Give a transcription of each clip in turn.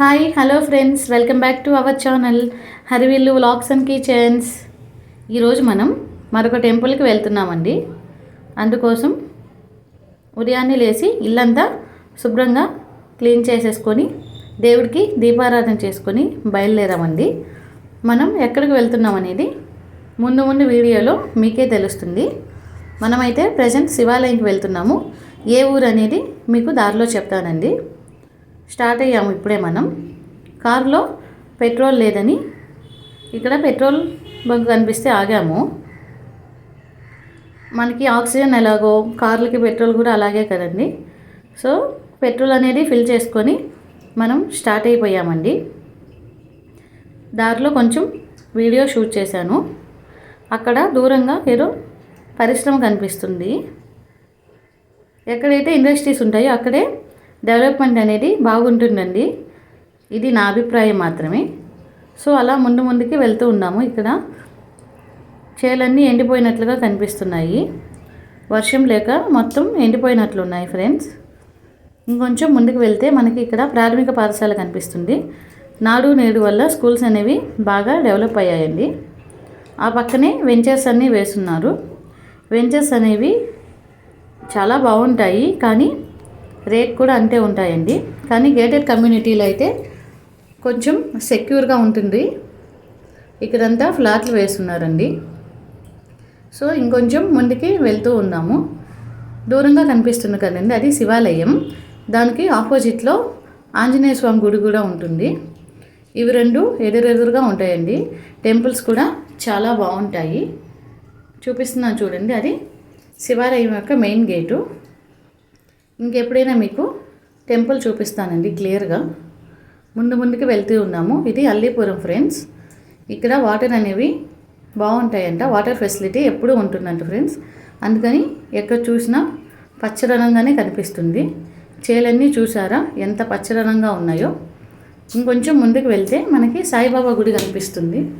Hi hello friends welcome back to our channel Harivillu vlogs and kitchens ఈరోజు మనం మరొక టెంపుల్కి వెళ్తున్నామండి. అందుకోసం ఉదయాన్నే లేచి ఇల్లంతా శుభ్రంగా క్లీన్ చేసేసుకొని దేవుడికి దీపారాధన చేసుకొని బయలుదేరామండి. మనం ఎక్కడికి వెళ్తున్నాం అనేది ముందు ముందు వీడియోలో మీకే తెలుస్తుంది. మనమైతే ప్రజెంట్ శివాలయంకి వెళ్తున్నాము. ఏ ఊరు అనేది మీకు దారిలో చెప్తానండి. స్టార్ట్ అయ్యాము ఇప్పుడే మనం. కారులో పెట్రోల్ లేదని ఇక్కడ పెట్రోల్ బంక్ కనిపిస్తే ఆగాము. మనకి ఆక్సిజన్ ఎలాగో కార్లకి పెట్రోల్ కూడా అలాగే కదండి. సో పెట్రోల్ అనేది ఫిల్ చేసుకొని మనం స్టార్ట్ అయిపోయామండి. దారిలో కొంచెం వీడియో షూట్ చేశాను. అక్కడ దూరంగా ఏదో పరిశ్రమ కనిపిస్తుంది. ఎక్కడైతే ఇండస్ట్రీస్ ఉంటాయో అక్కడే డెవలప్మెంట్ అనేది బాగుంటుందండి. ఇది నా అభిప్రాయం మాత్రమే. సో అలా ముందు ముందుకి వెళ్తూ ఉన్నాము. ఇక్కడ చేలన్నీ ఎండిపోయినట్లుగా కనిపిస్తున్నాయి. వర్షం లేక మొత్తం ఎండిపోయినట్లు ఉన్నాయి ఫ్రెండ్స్. ఇంకొంచెం ముందుకు వెళ్తే మనకి ఇక్కడ ప్రాథమిక పాఠశాల కనిపిస్తుంది. నాడు నేడు వల్ల స్కూల్స్ అనేవి బాగా డెవలప్ అయ్యాయండి. ఆ పక్కనే వెంచర్స్ అన్నీ వేస్తున్నారు. వెంచర్స్ అనేవి చాలా బాగుంటాయి. కానీ రేట్ కూడా అంతే ఉంటాయండి. కానీ గేటెడ్ కమ్యూనిటీలో అయితే కొంచెం సెక్యూర్గా ఉంటుంది. ఇక్కడంతా ఫ్లాట్లు వేస్తున్నారండి. సో ఇంకొంచెం ముందుకి వెళ్తూ ఉన్నాము. దూరంగా కనిపిస్తుంది కదండి అది శివాలయం. దానికి ఆపోజిట్లో ఆంజనేయ స్వామి గుడి కూడా ఉంటుంది. ఇవి రెండు ఎదురెదురుగా ఉంటాయండి. టెంపుల్స్ కూడా చాలా బాగుంటాయి. చూపిస్తున్నాను చూడండి అది శివాలయం యొక్క మెయిన్ గేటు. ఇంకెప్పుడైనా మీకు టెంపుల్ చూపిస్తానండి క్లియర్గా. ముందు ముందుకు వెళ్తూ ఉన్నాము. ఇది అల్లీపురం ఫ్రెండ్స్. ఇక్కడ వాటర్ అనేవి బాగుంటాయంట. వాటర్ ఫెసిలిటీ ఎప్పుడూ ఉంటుందంట ఫ్రెండ్స్. అందుకని ఎక్కడ చూసినా పచ్చదనంగానే కనిపిస్తుంది. చేలన్నీ చూసారా? ఎంత పచ్చదనంగా ఉన్నాయో. ఇంకొంచెం ముందుకు వెళ్తే మనకి సాయిబాబా గుడి కనిపిస్తుంది.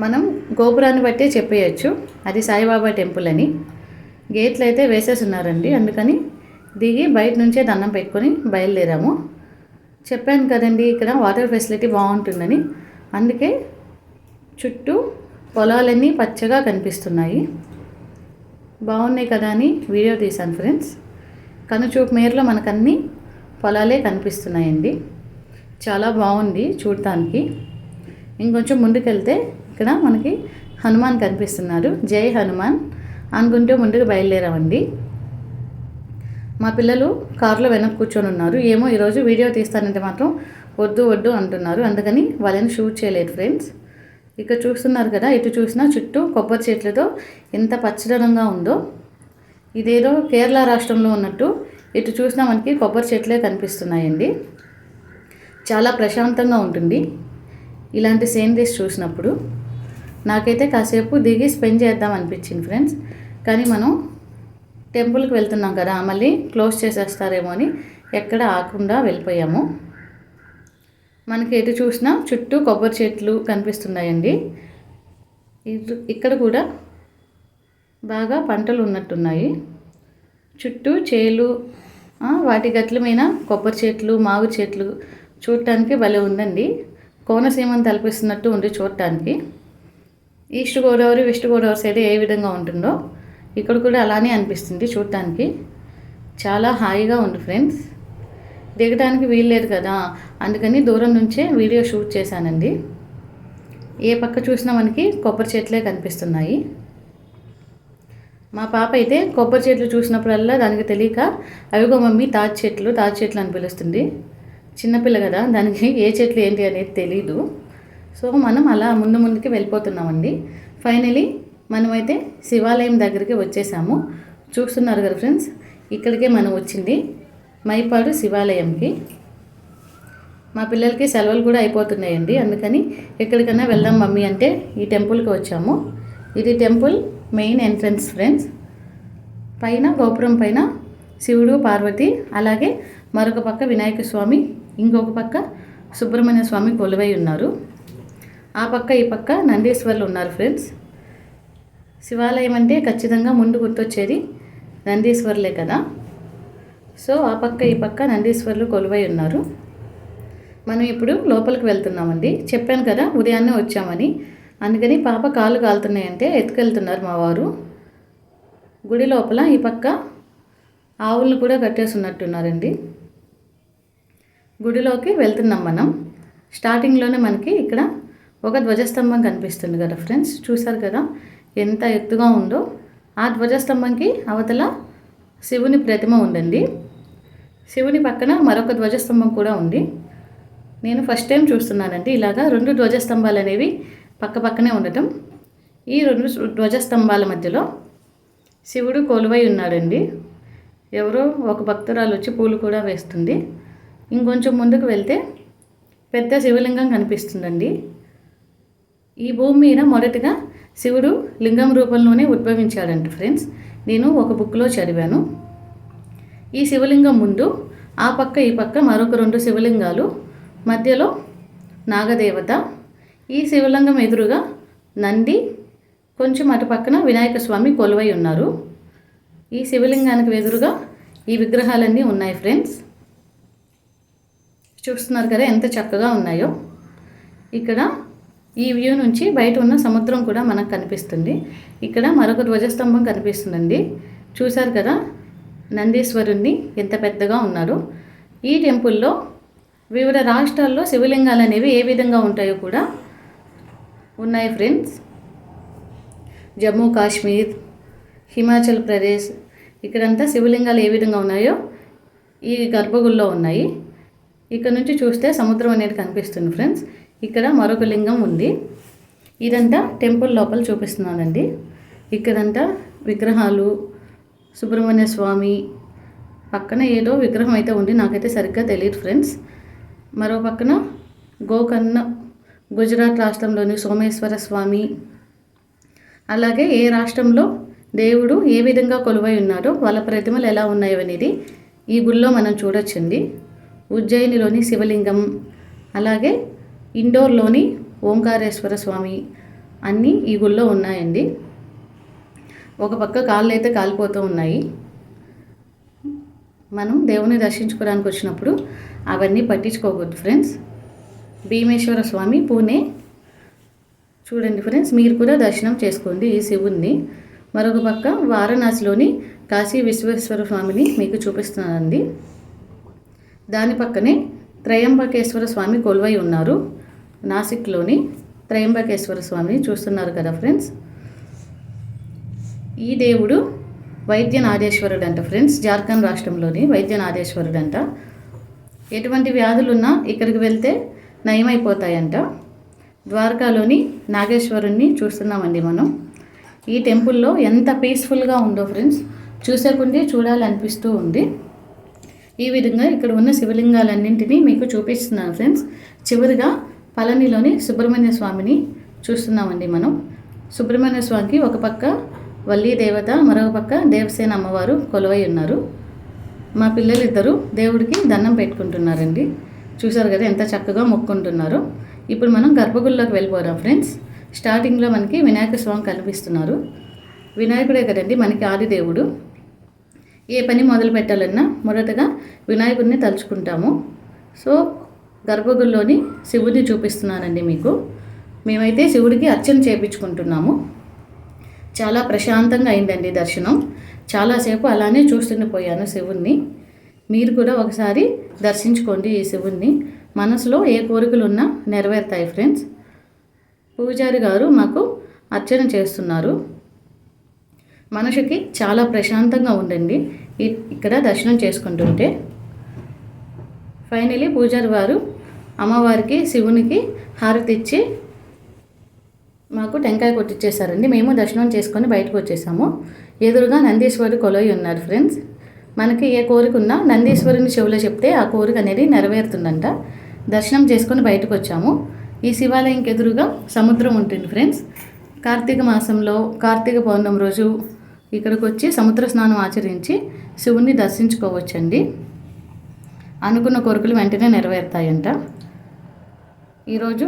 మనం గోపురాన్ని బట్టే చెప్పేయచ్చు. అది సాయిబాబా టెంపుల్ అని. గేట్లు అయితే వేసేసి ఉన్నారండి అందుకని దిగి బయట నుంచే దండం పెట్టుకొని బయలుదేరాము. చెప్పాను కదండి ఇక్కడ వాటర్ ఫెసిలిటీ బాగుంటుందని. అందుకే చుట్టూ పొలాలన్నీ పచ్చగా కనిపిస్తున్నాయి. బాగున్నాయి కదా అని వీడియో తీశాను ఫ్రెండ్స్. కనుచూపు మేరలో మనకు పొలాలే కనిపిస్తున్నాయండి. చాలా బాగుంది చూడటానికి ఇంకొంచెం ముందుకెళ్తే ఇక్కడ మనకి హనుమాన్ కనిపిస్తున్నారు. జై హనుమాన్. అనుకుంటూ ముందుకు బయలుదేరామండి. మా పిల్లలు కారులో వెనక్కి కూర్చొని ఉన్నారు. ఏమో ఈరోజు వీడియో తీస్తానంటే మాత్రం వద్దు వద్దు అంటున్నారు. అందుకని వాళ్ళని షూట్ చేయలేదు ఫ్రెండ్స్. ఇక్కడ చూస్తున్నారు కదా ఇటు చూసినా చుట్టూ కొబ్బరి చెట్లతో ఎంత పచ్చదనంగా ఉందో. ఇదేదో కేరళ రాష్ట్రంలో ఉన్నట్టు ఇటు చూసినా మనకి కొబ్బరి చెట్లే కనిపిస్తున్నాయండి. చాలా ప్రశాంతంగా ఉంటుంది ఇలాంటి సీనరీస్ చూసినప్పుడు. నాకైతే కాసేపు దిగి స్పెండ్ చేద్దాం అనిపించింది ఫ్రెండ్స్. కానీ మనం టెంపుల్కి వెళ్తున్నాం కదా మళ్ళీ క్లోజ్ చేసేస్తారేమో అని ఎక్కడ ఆకుండా వెళ్ళిపోయాము. మనకి ఎటు చూసినా చుట్టూ కొబ్బరి చెట్లు కనిపిస్తున్నాయండి. ఇక్కడ కూడా బాగా పంటలు ఉన్నట్టున్నాయి. చుట్టూ చేలు వాటి గట్ల మీద కొబ్బరి చెట్లు మామిడి చెట్లు చూడటానికి భలే ఉందండి. కోనసీమను తలపిస్తున్నట్టు ఉంది చూడటానికి. East Godavari west Godavari side ఏ విధంగా ఉంటుందో ఇక్కడ కూడా అలానే అనిపిస్తుంది చూడటానికి చాలా హాయిగా ఉంది ఫ్రెండ్స్. దిగడానికి వీల్లేదు కదా అందుకని దూరం నుంచే వీడియో షూట్ చేశానండి. ఏ పక్క చూసినా మనకి కొబ్బరి చెట్లే కనిపిస్తున్నాయి. మా పాప అయితే కొబ్బరి చెట్లు చూసినప్పుడల్లా దానికి తెలియక అవిగో మమ్మీ తాజ్ చెట్లు తాజ్ చెట్లు అని పిలుస్తుంది. చిన్నపిల్ల కదా దానికి ఏ చెట్లు ఏంటి అనేది తెలీదు. సో మనం అలా ముందు ముందుకి వెళ్ళిపోతున్నామండి. ఫైనలీ మనమైతే శివాలయం దగ్గరికి వచ్చేసాము. చూస్తున్నారు కదా ఫ్రెండ్స్ ఇక్కడికే మనం వచ్చింది మైపాడు శివాలయంకి. మా పిల్లలకి సెలవులు కూడా అయిపోతున్నాయండి అందుకని ఎక్కడికైనా వెళ్దాం మమ్మీ అంటే ఈ టెంపుల్కి వచ్చాము. ఇది టెంపుల్ మెయిన్ ఎంట్రన్స్ ఫ్రెండ్స్. పైన గోపురం పైన శివుడు పార్వతి అలాగే మరొక పక్క వినాయక స్వామి ఇంకొక పక్క సుబ్రహ్మణ్య స్వామి కొలువై ఉన్నారు. ఆ పక్క ఈ పక్క నందీశ్వర్లు ఉన్నారు ఫ్రెండ్స్. శివాలయం అంటే ఖచ్చితంగా ముందు గుర్తొచ్చేది నందీశ్వర్లే కదా. సో ఆ పక్క ఈ పక్క నందీశ్వర్లు కొలువై ఉన్నారు. మనం ఇప్పుడు లోపలికి వెళ్తున్నామండి. చెప్పాను కదా ఉదయాన్నే వచ్చామని. అందుకని పాప కాలు కాలుతున్నాయంటే ఎత్తుకెళ్తున్నారు మా వారు. గుడి లోపల ఈ పక్క ఆవులు కూడా కట్టేసున్నట్టున్నారండి గుడిలోకి వెళ్తున్నాం మనం. స్టార్టింగ్లోనే మనకి ఇక్కడ ఒక ధ్వజస్తంభం కనిపిస్తుంది కదా ఫ్రెండ్స్. చూసారు కదా? ఎంత ఎత్తుగా ఉందో ఆ ధ్వజస్తంభంకి అవతల శివుని ప్రతిమ ఉందండి. శివుని పక్కన మరొక ధ్వజస్తంభం కూడా ఉంది. నేను ఫస్ట్ టైం చూస్తున్నానండి. ఇలాగా రెండు ధ్వజస్తంభాలు అనేవి పక్క పక్కనే ఉండటం. ఈ రెండు ధ్వజస్తంభాల మధ్యలో శివుడు కొలువై ఉన్నాడండి. ఎవరో ఒక భక్తురాలు వచ్చి పూలు కూడా వేస్తుంది. ఇంకొంచెం ముందుకు వెళ్తే పెద్ద శివలింగం కనిపిస్తుందండి. ఈ భూమి మీద మొదటగా శివుడు లింగం రూపంలోనే ఉద్భవించాడంట ఫ్రెండ్స్. నేను ఒక బుక్లో చదివాను. ఈ శివలింగం ముందు ఆ పక్క ఈ పక్క మరొక రెండు శివలింగాలు మధ్యలో నాగదేవత ఈ శివలింగం ఎదురుగా నంది కొంచెం అటు పక్కన వినాయక స్వామి కొలువై ఉన్నారు. ఈ శివలింగానికి ఎదురుగా ఈ విగ్రహాలన్నీ ఉన్నాయి ఫ్రెండ్స్. చూస్తున్నారు కదా ఎంత చక్కగా ఉన్నాయో. ఇక్కడ ఈ వ్యూ నుంచి బయట ఉన్న సముద్రం కూడా మనకు కనిపిస్తుంది. ఇక్కడ మరొక ధ్వజస్తంభం కనిపిస్తుందండి. చూశారు కదా? నందీశ్వరుణ్ణి ఎంత పెద్దగా ఉన్నారు. ఈ టెంపుల్లో వివిధ రాష్ట్రాల్లో శివలింగాలు అనేవి ఏ విధంగా ఉంటాయో కూడా ఉన్నాయి ఫ్రెండ్స్. జమ్మూ కాశ్మీర్ హిమాచల్ ప్రదేశ్ ఇక్కడంతా శివలింగాలు ఏ విధంగా ఉన్నాయో ఈ గర్భగుల్లో ఉన్నాయి. ఇక్కడ నుంచి చూస్తే సముద్రం అనేది కనిపిస్తుంది ఫ్రెండ్స్. ఇక్కడ మరొక లింగం ఉంది. ఇదంతా టెంపుల్ లోపల చూపిస్తున్నానండి. ఇక్కడంతా విగ్రహాలు సుబ్రహ్మణ్య స్వామి పక్కన ఏదో విగ్రహం అయితే ఉంది. నాకైతే సరిగ్గా తెలియదు ఫ్రెండ్స్. మరో పక్కన గోకర్ణ గుజరాత్ రాష్ట్రంలోని సోమేశ్వర స్వామి. అలాగే ఏ రాష్ట్రంలో దేవుడు ఏ విధంగా కొలువై ఉన్నాడో వాళ్ళ ప్రతిమలు ఎలా ఉన్నాయో అనేది ఈ గుళ్ళో మనం చూడొచ్చండి. ఉజ్జయినిలోని శివలింగం అలాగే ఇండోర్లోని ఓంకారేశ్వర స్వామి అన్నీ ఈ గుళ్ళో ఉన్నాయండి. ఒక పక్క కాళ్ళు అయితే కాలిపోతూ ఉన్నాయి. మనం దేవుని దర్శించుకోవడానికి వచ్చినప్పుడు అవన్నీ పట్టించుకోకూడదు ఫ్రెండ్స్. భీమేశ్వర స్వామి పూణే. చూడండి ఫ్రెండ్స్ మీరు కూడా దర్శనం చేసుకోండి ఈ శివుణ్ణి. మరొక పక్క వారణాసిలోని కాశీ విశ్వేశ్వర స్వామిని మీకు చూపిస్తున్నానండి. దాని పక్కనే త్రయంబకేశ్వర స్వామి కొలువై ఉన్నారు. నాసిక్లోని త్రయంబకేశ్వర స్వామిని చూస్తున్నారు కదా ఫ్రెండ్స్? ఈ దేవుడు వైద్యనాథేశ్వరుడు అంట ఫ్రెండ్స్. జార్ఖండ్ రాష్ట్రంలోని వైద్యనాథేశ్వరుడు అంట ఎటువంటి వ్యాధులున్నా ఇక్కడికి వెళ్తే నయమైపోతాయంట. ద్వారకాలోని నాగేశ్వరుణ్ణి చూస్తున్నామండి మనం. ఈ టెంపుల్లో ఎంత పీస్ఫుల్గా ఉందో ఫ్రెండ్స్. చూసే చూడాలనిపిస్తూ ఉంది. ఈ విధంగా ఇక్కడ ఉన్న శివలింగాలన్నింటినీ మీకు చూపిస్తున్నాను ఫ్రెండ్స్. చివరిగా పళనిలోని సుబ్రహ్మణ్య స్వామిని చూస్తున్నామండి మనం. సుబ్రహ్మణ్య స్వామికి ఒక పక్క వల్లీ దేవత మరొక పక్క దేవసేన అమ్మవారు కొలువై ఉన్నారు. మా పిల్లలిద్దరూ దేవుడికి దండం పెట్టుకుంటున్నారండి. చూసారు కదా ఎంత చక్కగా మొక్కుంటున్నారో. ఇప్పుడు మనం గర్భగుడిలోకి వెళ్ళిపోదాం ఫ్రెండ్స్. స్టార్టింగ్లో మనకి వినాయక స్వామి కనిపిస్తున్నారు. వినాయకుడే కదండి మనకి ఆదిదేవుడు ఏ పని మొదలు పెట్టాలన్నా మొదటగా వినాయకుడిని తలుచుకుంటాము. సో గర్భగుడిలోని శివుడిని చూపిస్తున్నానండి మీకు. మేమైతే శివుడికి అర్చన చేయించుకుంటున్నాము చాలా ప్రశాంతంగా అయిందండి దర్శనం. చాలాసేపు అలానే చూస్తుండిపోయాను శివుణ్ణి. మీరు కూడా ఒకసారి దర్శించుకోండి ఈ శివుణ్ణి. మనసులో ఏ కోరికలు ఉన్నా నెరవేరుతాయి ఫ్రెండ్స్. పూజారి గారు మాకు అర్చన చేస్తున్నారు. మనసుకి చాలా ప్రశాంతంగా ఉండండి. ఇక్కడ దర్శనం చేసుకుంటుంటే. ఫైనలీ పూజారి వారు అమ్మవారికి శివునికి హారతి ఇచ్చి మాకు టెంకాయ కొట్టిచ్చేసారండి మేము దర్శనం చేసుకొని బయటకు వచ్చేసాము. ఎదురుగా నందీశ్వరుడు కొలయి ఉన్నారు ఫ్రెండ్స్. మనకి ఏ కోరిక ఉన్నా నందీశ్వరుని చెవులో చెప్తే ఆ కోరిక అనేది నెరవేరుతుందంట. దర్శనం చేసుకొని బయటకు వచ్చాము. ఈ శివాలయంకి ఎదురుగా సముద్రం ఉంటుంది ఫ్రెండ్స్. కార్తీక మాసంలో కార్తీక పౌర్ణమి రోజు ఇక్కడికి వచ్చి సముద్ర స్నానం ఆచరించి శివుణ్ణి దర్శించుకోవచ్చండి. అనుకున్న కోరికలు వెంటనే నెరవేరుతాయంట. ఈరోజు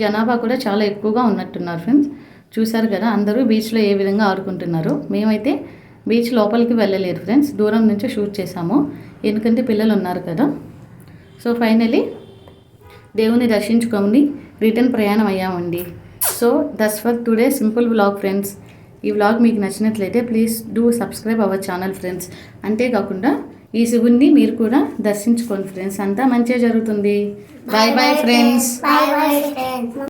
జనాభా కూడా చాలా ఎక్కువగా ఉన్నట్టున్నారు ఫ్రెండ్స్. చూశారు కదా అందరూ బీచ్లో ఏ విధంగా ఆడుకుంటున్నారు. మేమైతే బీచ్ లోపలికి వెళ్ళలేదు ఫ్రెండ్స్. దూరం నుంచి షూట్ చేశాము. ఎందుకంటే పిల్లలు ఉన్నారు కదా. సో ఫైనలీ దేవుని దర్శించుకొని రిటర్న్ ప్రయాణం అయ్యామండి. So this for today simple blog friends. ఈ వ్లాగ్ మీకు నచ్చినట్లయితే please do subscribe our channel friends. అంతేకాకుండా ఈ శివుణ్ణి మీరు కూడా దర్శించుకోండి ఫ్రెండ్స్ అంతా మంచిగా జరుగుతుంది. Bye bye friends